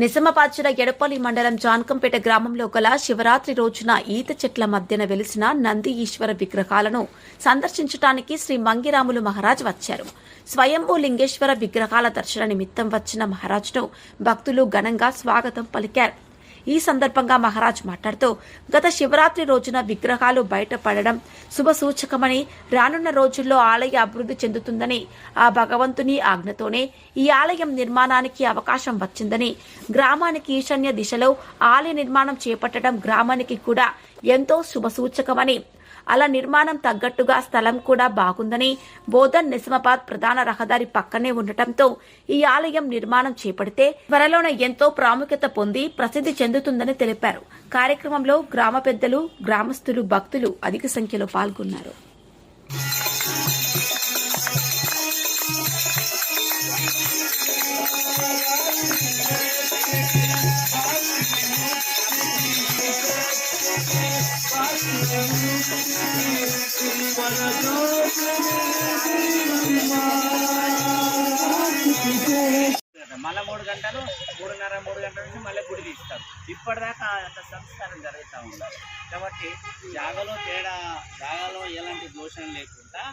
నిజామాబాద్ ఎడపల్లి మండలం జాన్కంపేట గ్రామంలో గల శివరాత్రి రోజున ఈత చెట్ల మధ్యన వెలిసిన నంది ఈశ్వర విగ్రహాలను సందర్శించడానికి శ్రీ మంగిరాములు మహారాజ్ వచ్చారు. స్వయంభూ లింగేశ్వర విగ్రహాల దర్శన నిమిత్తం వచ్చిన మహారాజ్ను భక్తులు ఘనంగా స్వాగతం పలికారు. ఈ సందర్భంగా మహారాజ్ మాట్లాడుతూ గత శివరాత్రి రోజున విగ్రహాలు బయటపడడం శుభసూచకమని రానున్న రోజుల్లో ఆలయ అభివృద్ధి చెందుతుందని ఆ భగవంతుని ఆజ్ఞతోనే ఈ ఆలయం నిర్మాణానికి అవకాశం వచ్చిందని గ్రామానికి ఈశాన్య దిశలో ఆలయ నిర్మాణం చేపట్టడం గ్రామానికి కూడా ఎంతో శుభ సూచకమని అలా నిర్మాణం తగ్గట్టుగా స్థలం కూడా బాగుందని బోధన్ నిజామాబాద్ ప్రధాన రహదారి పక్కనే ఉండటంతో ఈ ఆలయం నిర్మాణం చేపడితే త్వరలోనే ఎంతో ప్రాముఖ్యత పొంది ప్రసిద్ధి చెందుతుందని తెలిపారు. కార్యక్రమంలో గ్రామ పెద్దలు గ్రామస్తులు భక్తులు అధిక సంఖ్యలో పాల్గొన్నారు. గంటలు మూడున్నర మూడు గంటల నుంచి మళ్ళీ గుడి తీస్తారు. ఇప్పటిదాకా అంత సంస్కారం జరుగుతూ ఉండాలి. కాబట్టి జాగలో తేడా జాగలో ఎలాంటి దోషం లేకుండా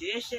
చేసే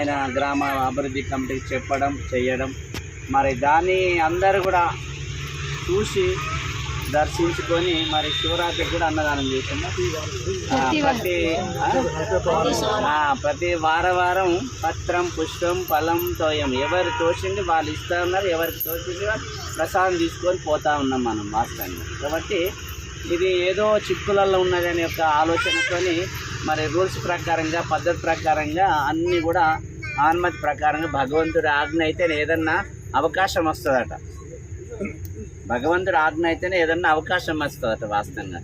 ఆయన గ్రామ అభివృద్ధి కమిటీకి చెప్పడం చేయడం. మరి దాన్ని అందరూ కూడా చూసి దర్శించుకొని మరి శివరాత్రికి కూడా అన్నదానం చేసింది ప్రతి ప్రతి వార వారం పత్రం పుష్పం ఫలం తోయం ఎవరు తోచింది వాళ్ళు ఇస్తా ఉన్నారు ఎవరికి తోచింది ప్రసాదం తీసుకొని పోతా ఉన్నాం మనం వాస్తవంగా. కాబట్టి ఇది ఏదో చిక్కులలో ఉన్నదనే యొక్క ఆలోచనతోని మరి రూల్స్ ప్రకారంగా పద్ధతి ప్రకారంగా అన్నీ కూడా అనుమతి ప్రకారంగా భగవంతుడి ఆజ్ఞ అయితేనే ఏదన్నా అవకాశం వస్తుందట. భగవంతుడు ఆజ్ఞ అయితేనే ఏదన్నా అవకాశం వస్తుందట వాస్తవంగా.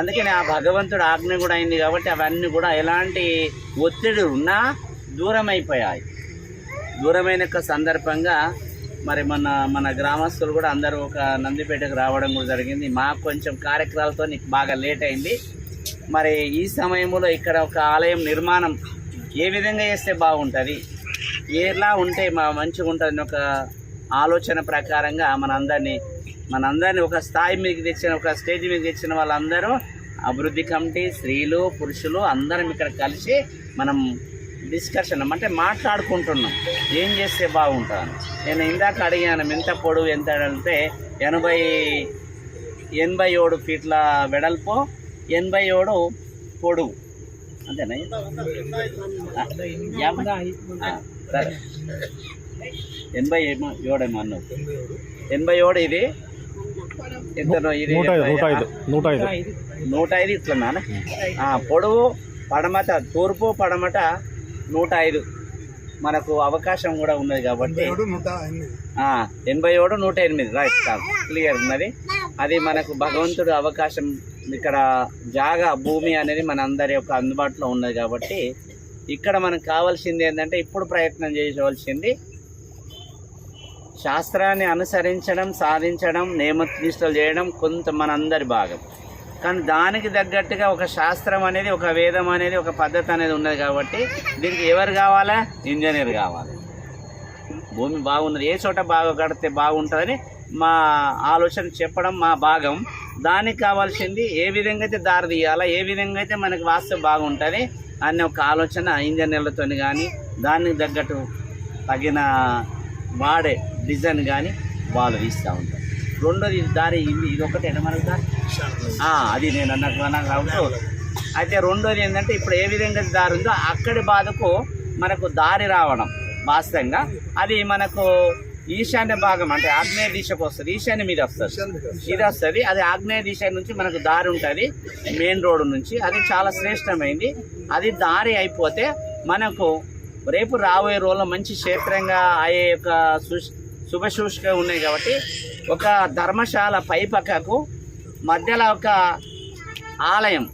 అందుకని ఆ భగవంతుడు ఆజ్ఞ కూడా అయింది కాబట్టి అవన్నీ కూడా ఎలాంటి ఒత్తిడి ఉన్నా దూరం అయిపోయాయి దూరమైన యొక్క సందర్భంగా మరి మన మన గ్రామస్తులు కూడా అందరూ ఒక నందిపేటకు రావడం కూడా జరిగింది. మాకు కొంచెం కార్యక్రమాలతో బాగా లేట్ అయింది. మరి ఈ సమయంలో ఇక్కడ ఒక ఆలయం నిర్మాణం ఏ విధంగా చేస్తే బాగుంటుంది? ఎలా ఉంటే మా మంచిగా ఉంటుంది ఒక ఆలోచన ప్రకారంగా మనందరినీ మనందరినీ ఒక స్థాయి మీదకి తెచ్చిన ఒక స్టేజ్ మీద తెచ్చిన వాళ్ళందరూ అభివృద్ధి కమిటీ స్త్రీలు పురుషులు అందరం ఇక్కడ కలిసి మనం డిస్కషన్ అంటే మాట్లాడుకుంటున్నాం. ఏం చేస్తే బాగుంటుంది నేను ఇందాక అడిగాను ఎంత పొడవు ఎంత అంటే ఎనభై ఎనభై ఏడు ఫీట్ల వెడల్పు ఎనభై ఏడు పొడవు. అంతేనా? ఎనభై ఏమో ఏడేమో అన్నావు. ఎనభై ఏడు ఇది? ఎంతనో ఇది? నూట ఐదు నూట ఐదు పొడవు పడమట తూర్పు పడమట నూట ఐదు. మనకు అవకాశం కూడా ఉన్నది కాబట్టి. ఎనభై ఏడు నూట ఎనిమిది. రైట్ క్లియర్ ఉన్నది. అది మనకు భగవంతుడు అవకాశం. ఇక్కడ జాగా భూమి అనేది మన అందరి యొక్క అందుబాటులో ఉన్నది కాబట్టి ఇక్కడ మనకు కావాల్సింది ఏంటంటే ఇప్పుడు ప్రయత్నం చేయవలసింది శాస్త్రాన్ని అనుసరించడం సాధించడం నియమనిష్టలు చేయడం కొంత మనందరి భాగం. కానీ దానికి తగ్గట్టుగా ఒక శాస్త్రం అనేది ఒక వేదం అనేది ఒక పద్ధతి అనేది ఉన్నది కాబట్టి దీనికి ఎవరు కావాలా? ఇంజనీర్ కావాలి. భూమి బాగున్నది. ఏ చోట బాగా కడితే బాగుంటుందని మా ఆలోచన చెప్పడం మా భాగం. దానికి కావాల్సింది ఏ విధంగా అయితే దారి తీయాలా ఏ విధంగా అయితే మనకి వాస్తవం బాగుంటుంది అనే ఒక ఆలోచన ఇంజనీర్లతో కానీ దానికి తగ్గట్టు తగిన వాడే డిజైన్ కానీ వాళ్ళు తీస్తూ ఉంటారు. రెండోది దారి ఇది ఇది ఒకటే మనకు దారి? అది నేను అన్నట్టు నాకు అవుతూ అయితే రెండోది ఏంటంటే ఇప్పుడు ఏ విధంగా దారి ఉందో అక్కడి బాధకు మనకు దారి రావడం వాస్తవంగా. అది మనకు ఈశాన్య భాగం అంటే ఆగ్నేయ దిశకు వస్తుంది. ఈశాన్య మీద వస్తుంది. ఇది వస్తుంది. అది ఆగ్నేయ దిశ నుంచి మనకు దారి ఉంటుంది మెయిన్ రోడ్ నుంచి. అది చాలా శ్రేష్టమైంది. అది దారి అయిపోతే మనకు రేపు రాబోయే రోజుల్లో మంచి క్షేత్రంగా అయ్యే యొక్క శుష్ శుభశూషగా ఉన్నాయి కాబట్టి ఒక ధర్మశాల పై పక్కకు మధ్యలో ఒక ఆలయం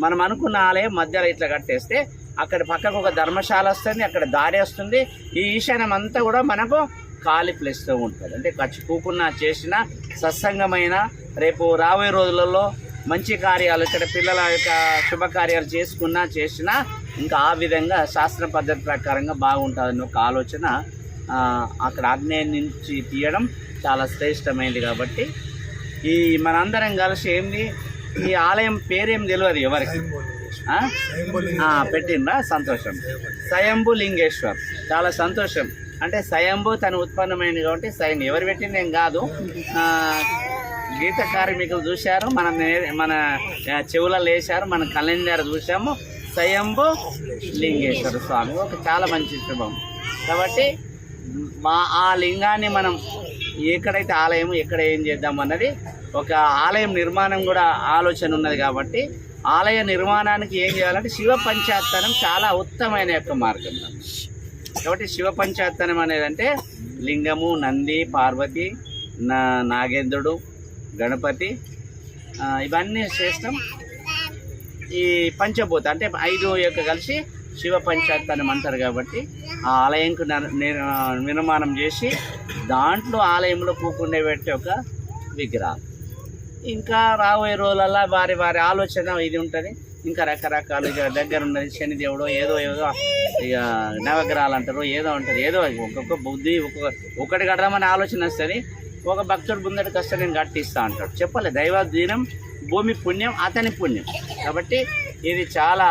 మనం అనుకున్న ఆలయం మధ్యలో ఇట్లా కట్టేస్తే అక్కడ పక్కకు ఒక ధర్మశాల వస్తుంది అక్కడ దారి వస్తుంది. ఈ ఈశాన్యం అంతా కూడా మనకు ఖాళీ ప్లేస్తో ఉంటుంది అంటే ఖర్చు కూకున్నా చేసిన సత్సంగమైన రేపు రాబోయే రోజులలో మంచి కార్యాలు ఇక్కడ పిల్లల యొక్క శుభకార్యాలు చేసుకున్నా చేసినా ఇంకా ఆ విధంగా శాస్త్ర పద్ధతి ప్రకారంగా బాగుంటుందని ఒక ఆలోచన అక్కడ ఆగ్నేయం నుంచి తీయడం చాలా శ్రేష్టమైనది కాబట్టి. ఈ మనందరం కలిసి ఏంది? ఈ ఆలయం పేరేం తెలియదు ఎవరికి? పెట్టిండ్రా? సంతోషం. స్వయంభు లింగేశ్వర్ చాలా సంతోషం. అంటే స్వయంభూ తను ఉత్పన్నమైంది కాబట్టి స్వయం ఎవరు పెట్టింది ఏం కాదు. గీత కార్మికులు చూశారు మన నే- మన చెవులలో వేశారు మన కలెండర్ చూసాము స్వయంభు లింగేశ్వర స్వామి ఒక చాలా మంచి శుభం. కాబట్టి మా ఆ లింగాన్ని మనం ఎక్కడైతే ఆలయం ఎక్కడ ఏం చేద్దాం అన్నది ఒక ఆలయం నిర్మాణం కూడా ఆలోచన ఉన్నది కాబట్టి ఆలయ నిర్మాణానికి ఏం చేయాలంటే శివ పంచాత్తనం చాలా ఉత్తమైన యొక్క మార్గం. కాబట్టి శివ పంచాత్తనం అనేది అంటే లింగము నంది పార్వతి నా నాగేంద్రుడు గణపతి ఇవన్నీ శ్రేష్టం. ఈ పంచభూత అంటే ఐదు యొక్క కలిసి శివ పంచాయతనం అంటారు కాబట్టి ఆ ఆలయంకు నిర్మాణం చేసి దాంట్లో ఆలయంలో పూకుండే పెట్టే ఒక విగ్రహం. ఇంకా రాబోయే రోజులలో వారి వారి ఆలోచన ఇది ఉంటుంది. ఇంకా రకరకాలు ఇక దగ్గర ఉన్నది శనిదేవుడు ఏదో ఏదో ఇక నవగ్రహాలు అంటారు ఏదో అంటారు ఏదో ఒక్కొక్క బుద్ధి ఒక్కొక్క ఒకటి కట్టమని ఆలోచన వస్తుంది. ఒక భక్తుడు ముందటికి వస్తే నేను కట్టిస్తా అంటాడు. చెప్పాలి దైవ భూమి పుణ్యం అతని పుణ్యం. కాబట్టి ఇది చాలా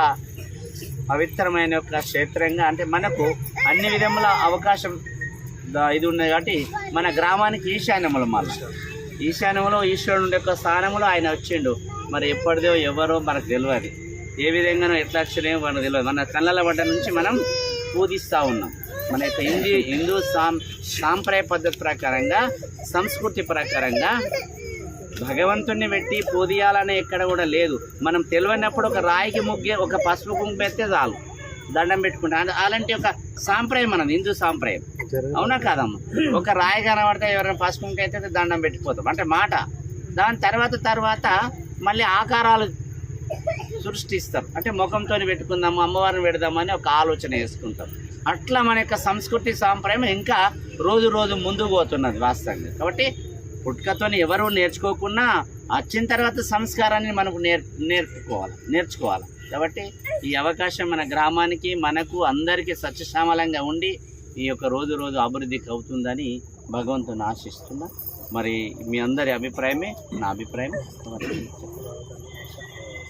పవిత్రమైన యొక్క క్షేత్రంగా అంటే మనకు అన్ని విధముల అవకాశం ఇది ఉన్నది కాబట్టి మన గ్రామానికి ఈశాన్యములు మళ్ళీ ఈశాన్యంలో ఈశ్వరుడు యొక్క స్థానంలో ఆయన వచ్చిండు. మరి ఎప్పటిదో ఎవరో మనకు తెలియదు ఏ విధంగానో ఎట్లా వచ్చినాయో మనకు తెలియదు మన కళ్ళల పడ్డ నుంచి మనం పూజిస్తూ ఉన్నాం. మన యొక్క హిందీ హిందూ సాం సాంప్రదాయ పద్ధతి ప్రకారంగా సంస్కృతి ప్రకారంగా భగవంతుణ్ణి పెట్టి పూదియాలని ఎక్కడ కూడా లేదు. మనం తెలియనప్పుడు ఒక రాయికి ముగ్గే ఒక పసుపు కుంకుమ ఎత్తే చాలు. దండం పెట్టుకుంటాం. అలాంటి ఒక సాంప్రదాయం మనది హిందూ సాంప్రదాయం. అవునా కాదమ్మా? ఒక రాయి కనబడితే ఎవరైనా పసుపు కుంకుమ ఎత్తే దండం పెట్టిపోతాం. అంటే మాట. దాని తర్వాత తర్వాత మళ్ళీ ఆకారాలు సృష్టిస్తారు అంటే ముఖంతో పెట్టుకుందాము అమ్మవారిని పెడదామని ఒక ఆలోచన వేసుకుంటాం. అట్లా మన యొక్క సంస్కృతి సాంప్రదాయం ఇంకా రోజు రోజు ముందుకు పోతున్నది వాస్తవంగా. కాబట్టి పుట్టుకతో ఎవరు నేర్చుకోకుండా వచ్చిన తర్వాత సంస్కారాన్ని మనకు నేర్ నేర్పుకోవాలి నేర్చుకోవాలి. కాబట్టి ఈ అవకాశం మన గ్రామానికి మనకు అందరికీ సత్యశ్యామలంగా ఉండి ఈ యొక్క రోజు రోజు అభివృద్ధికి అవుతుందని భగవంతుని ఆశిస్తున్నా. మరి మీ అందరి అభిప్రాయమే నా అభిప్రాయం మరి